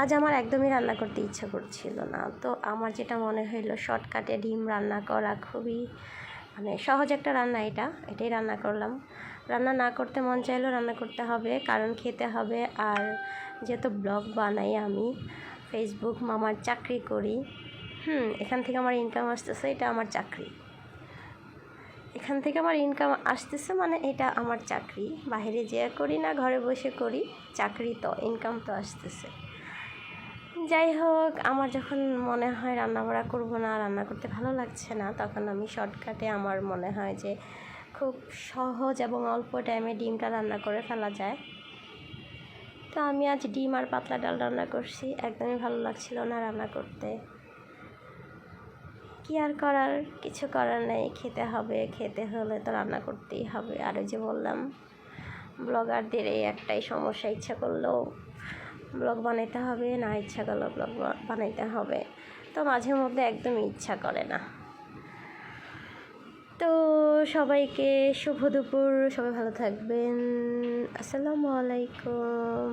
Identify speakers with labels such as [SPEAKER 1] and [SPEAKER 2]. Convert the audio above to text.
[SPEAKER 1] আজ আমার একদমই রান্না করতে ইচ্ছা করছিল না। তো আমার যেটা মনে হইল শর্টকাটে ডিম রান্না করা খুবই মানে সহজ একটা রান্না এটা, এটাই রান্না করলাম। রান্না না করতে মন চাইলেও রান্না করতে হবে, কারণ খেতে হবে। আর যেহেতু ব্লগ বানাই আমি ফেসবুক মামার চাকরি করি, হুম, এখান থেকে আমার ইনকাম আসতেছে, এটা আমার চাকরি। এখান থেকে আমার ইনকাম আসতেছে মানে এটা আমার চাকরি। বাইরে যেয়ে করি না, ঘরে বসে করি, চাকরি তো ইনকাম তো আসতেছে। যাই হোক, আমার যখন মনে হয় রান্না বাড়া করব না, রান্না করতে ভালো লাগছে না, তখন আমি শর্টকাটে আমার মনে হয় যে খুব সহজ এবং অল্প টাইমে ডিমটা রান্না করে ফেলা যায়। তো আমি আজ ডিম আর পাতলা ডাল রান্না করছি, একদমই ভালো লাগছিল না রান্না করতে। কি আর করার, কিছু করার নেই, খেতে হবে, খেতে হলে তো রান্না করতেই হবে। আর ওই যে বললাম ব্লগারদের এই একটাই সমস্যা, ইচ্ছা করলেও ব্লগ বানাইতে হবে, না ইচ্ছা করলে ব্লগ বানাইতে হবে। তো মাঝে মধ্যে একদম ইচ্ছা করে না। তো সবাইকে শুভ দুপুর, সবাই ভালো থাকবেন। আসসালামু আলাইকুম।